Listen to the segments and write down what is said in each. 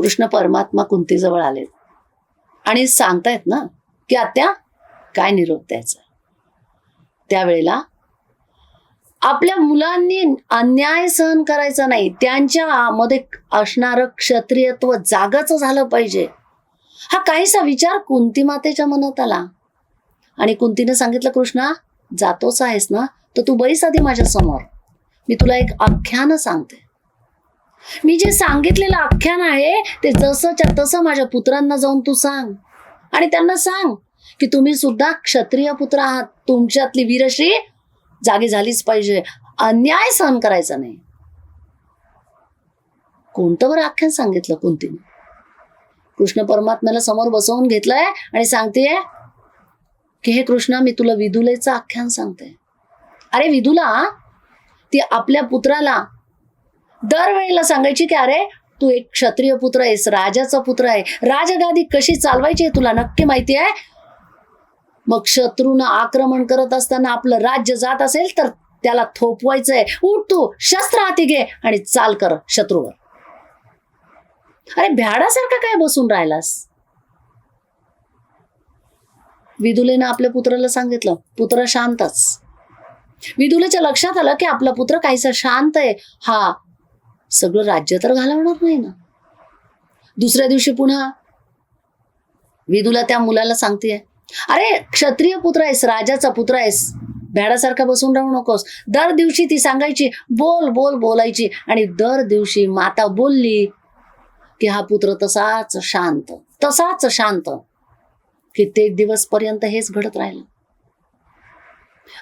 कृष्ण परमात्मा कुंतीजवळ आले आणि सांगतायत ना की आत्या काय निरोप द्यायचा? त्यावेळेला आपल्या मुलांनी अन्याय सहन करायचा नाही. त्यांच्या मध्ये असणारं क्षत्रियत्व जागाच झालं पाहिजे. हा काहीसा विचार कुंती मातेच्या मनात आला. आणि कुंतीने सांगितलं कृष्णा जातोच आहेस ना तर तू बैस आधी माझ्यासमोर मी तुला एक आख्यान सांगते. मी जे सांगितलेलं आख्यान आहे ते जसंच्या तसं माझ्या पुत्रांना जाऊन तू सांग. आणि त्यांना सांग की तुम्ही सुद्धा क्षत्रिय पुत्र आहात. तुमच्यातली वीरश्री जागी झालीच पाहिजे. अन्याय सहन करायचा नाही. कोणतं बरं आख्यान सांगितलं कुंतीने? कृष्ण परमात्म्याला समोर बसवून घेतलंय आणि सांगतेय की हे कृष्णा मी तुला विदुलेचं आख्यान सांगते. अरे विदुला ती आपल्या पुत्राला दरवेळेला सांगायची की अरे तू एक क्षत्रिय पुत्र आहेस राजाचा पुत्र आहे. राजगादी कशी चालवायची आहे तुला नक्की माहिती आहे? मग शत्रूनं आक्रमण करत असताना आपलं राज्य जात असेल तर त्याला थोपवायचंय. उठ तू शस्त्र हाती घे आणि चाल कर शत्रूवर. अरे भ्याडासारखा काय बसून राहिलास? विदुलेनं आपल्या पुत्राला सांगितलं पुत्र शांतच. विदुलेच्या लक्षात आलं की आपला पुत्र काहीसा शांत आहे. हा सगळं राज्य तर घालवणार नाही ना. दुसऱ्या दिवशी पुन्हा विदुला त्या मुलाला सांगते अरे क्षत्रिय पुत्र आहेस राजाचा पुत्र आहेस. भ्याडासारखा बसून राहू नकोस. दर दिवशी ती सांगायची बोल बोल बोलायची. आणि दर दिवशी माता बोलली की हा पुत्र तसाच शांत तसाच शांत कित्येक दिवस पर्यंत हेच घडत राहिलं.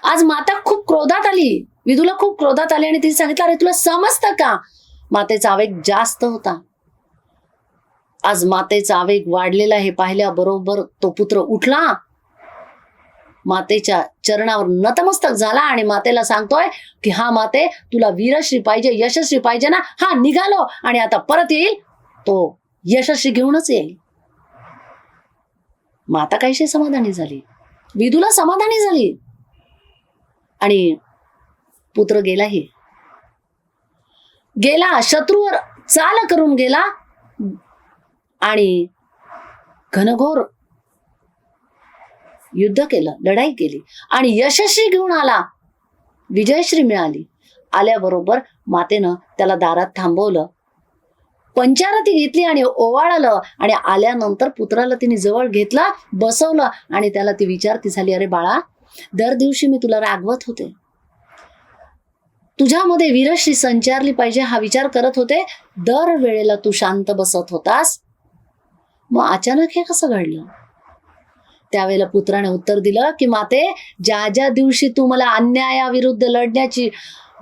आज माता खूप क्रोधात आली. विदूला खूप क्रोधात आली आणि तिने सांगितलं अरे तुला समजतं का? मातेचा आवेग जास्त होता. आज मातेचा आवेग वाढलेला हे पाहिल्याबरोबर तो पुत्र उठला. मातेच्या चरणावर नतमस्तक झाला आणि मातेला सांगतोय की हा माते तुला वीरश्री पाहिजे यशस्वी पाहिजे ना? हा निघालो आणि आता परत येईल. तो यशस्वी घेऊनच येईल. माता काहीशी समाधानी झाली. विदूला समाधानी झाली. आणि पुत्र गेलाही. गेला शत्रूवर चाल करून गेला आणि घनघोर युद्ध केलं लढाई केली आणि यशस्वी घेऊन आला. विजयश्री मिळाली. आल्याबरोबर मातेनं त्याला दारात थांबवलं. पंचारती घेतली आणि ओवाळलं आणि आल्यानंतर पुत्राला तिने जवळ घेतला बसवलं आणि त्याला ती विचारती झाली अरे बाळा दर दिवशी मी तुला रागवत होते. तुझ्यामध्ये वीरश्री संचारली पाहिजे हा विचार करत होते. दर वेळेला तू शांत बसत होतास. मग अचानक हे कसं घडलं? त्यावेळेला पुत्राने उत्तर दिलं की माते ज्या ज्या दिवशी तू मला अन्यायाविरुद्ध लढण्याची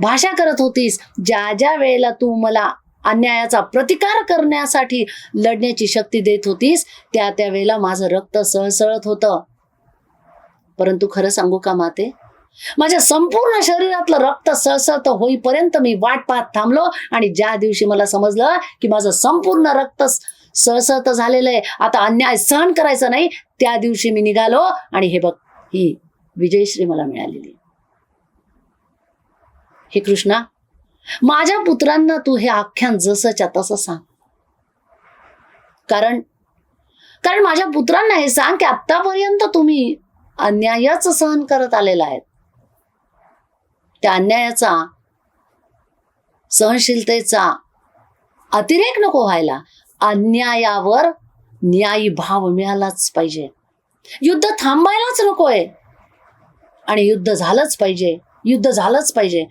भाषा करत होतीस ज्या ज्या वेळेला तू मला अन्यायाचा प्रतिकार करण्यासाठी लढण्याची शक्ती देत होतीस त्या त्या वेळेला माझं रक्त सळसळत होतं. परंतु खरं सांगू का माते? माझ्या संपूर्ण शरीरातलं रक्त सळसळत होईपर्यंत मी वाट पाहत थांबलो आणि ज्या दिवशी मला समजलं की माझं संपूर्ण रक्त सळसळत झालेलं आहे आता अन्याय सहन करायचा नाही त्या दिवशी मी निघालो आणि हे बघ ही विजयश्री मला मिळालेली. हे कृष्णा माझ्या पुत्रांना तू हे आख्यान जसंच्या तसं सांग. कारण कारण माझ्या पुत्रांना हे सांग की आतापर्यंत तुम्ही अन्यायच सहन करत आलेला आहेत. त्या अन्यायाचा सहनशीलतेचा अतिरेक नको व्हायला. अन्यायावर न्यायी भाव मिळालाच पाहिजे. युद्ध थांबायलाच नकोय. आणि युद्ध झालंच पाहिजे. युद्ध झालंच पाहिजे.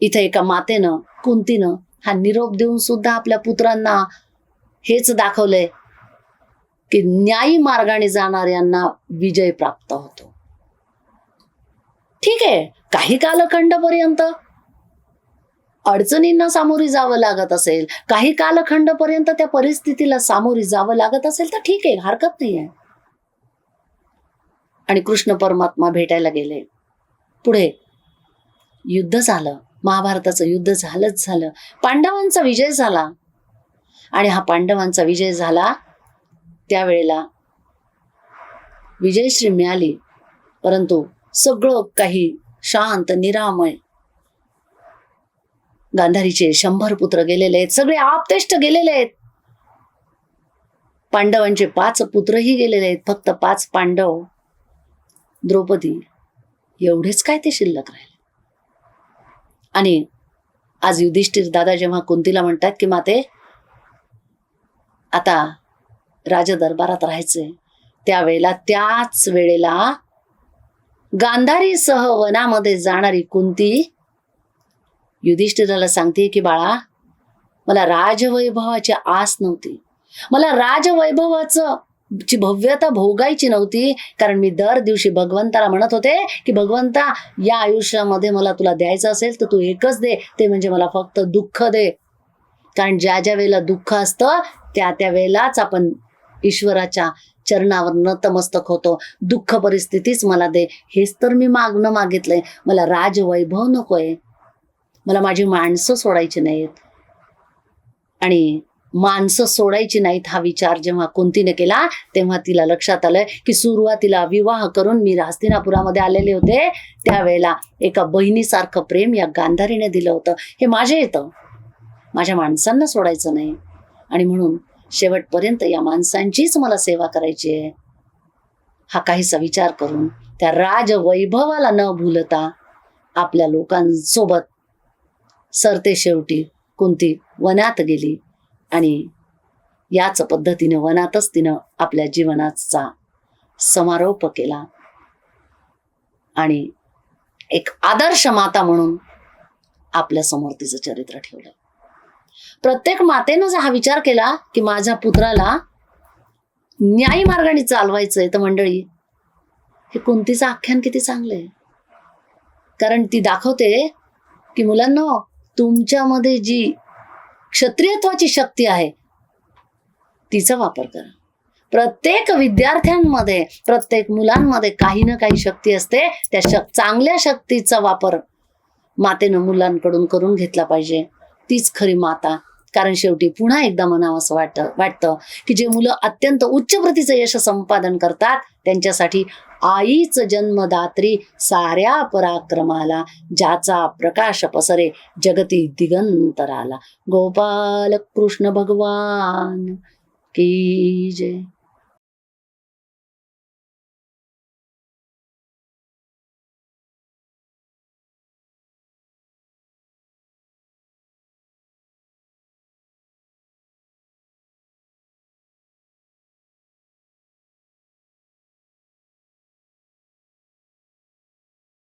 इथे एका मातेनं कुंतीनं हा निरोप देऊन सुद्धा आपल्या पुत्रांना हेच दाखवलंय की न्यायी मार्गाने जाणाऱ्यांना विजय प्राप्त होतो. ठीक आहे. काही कालखंडपर्यंत अडचणींना सामोरी जावं लागत असेल काही कालखंडपर्यंत त्या परिस्थितीला सामोरी जावं लागत असेल तर ठीक आहे हरकत नाही आहे आणि कृष्ण परमात्मा भेटायला गेले. पुढे युद्ध झालं महाभारताचं युद्ध झालंच झालं. पांडवांचा विजय झाला. आणि हा पांडवांचा विजय झाला त्यावेळेला विजयश्री मिळाली. परंतु सगळं काही शांत निरामय. गांधारीचे शंभर पुत्र गेलेले आहेत. सगळे आपतेष्ट गेलेले आहेत. पांडवांचे पाच पुत्रही गेलेले आहेत. फक्त पाच पांडव. द्रौपदी एवढेच काय ते शिल्लक राहिले? आणि आज युधिष्ठिर दादा जेव्हा कुंतीला म्हणतात की माते आता राज दरबारात राहायचंय. त्यावेळेला त्याच वेळेला गांधारीसह वनामध्ये जाणारी कुंती युधिष्ठिराला सांगते की बाळा मला राजवैभवाची आस नव्हती. मला राजवैभवाचं ची भव्यता भोगायची नव्हती कारण मी दर दिवशी भगवंताला म्हणत होते की भगवंता या आयुष्यामध्ये मला तुला द्यायचं असेल तर तू एकच दे. ते म्हणजे मला फक्त दुःख दे. कारण ज्या ज्या वेळेला दुःख असतं त्या त्या वेळेलाच आपण ईश्वराच्या चरणावर नतमस्तक होतो. दुःख परिस्थितीच मला दे. हेच तर मी मागणं मागितलंय. मला राजवैभव नकोय. मला माझी माणसं सोडायची नाहीत. आणि माणसं सोडायची नाहीत हा विचार जेव्हा कुंतीने केला तेव्हा तिला लक्षात आलंय की सुरुवातीला विवाह करून मी रास्तिनापुरामध्ये आलेले होते. त्यावेळेला एका बहिणीसारखं प्रेम या गांधारीने दिलं होतं. हे माझे येतं. माझ्या माणसांना सोडायचं नाही. आणि म्हणून शेवटपर्यंत या माणसांचीच मला सेवा करायची आहे. हा काहीसा विचार करून त्या राजवैभवाला न भूलता आपल्या लोकांसोबत सरते शेवटी कुंती वनात गेली आणि याच पद्धतीने वनातच तिनं आपल्या जीवनाचा समारोप केला. आणि एक आदर्श माता म्हणून आपल्यासमोर तिचं चरित्र ठेवलं. प्रत्येक मातेनं जर हा विचार केला की माझ्या पुत्राला न्यायी मार्गाने चालवायचंय तर मंडळी हे कुंतीचं आख्यान किती चांगलं आहे. कारण ती दाखवते की मुलांना तुमच्यामध्ये जी क्षत्रियत्वाची शक्ती आहे तिचा वापर करा. प्रत्येक विद्यार्थ्यांमध्ये प्रत्येक मुलांमध्ये काही ना काही शक्ती असते. त्या शक चांगल्या शक्तीचा वापर मातेनं मुलांकडून करून घेतला पाहिजे. तीच खरी माता. कारण शेवटी पुन्हा एकदा म्हणावं असं वाटतं वाटतं की जे मुलं अत्यंत उच्च प्रतीचं यश संपादन करतात त्यांच्यासाठी आईच जन्मदात्री साऱ्या पराक्रमाला ज्याचा प्रकाश पसरे जगती दिगंतराला. गोपाल कृष्ण भगवान की जय.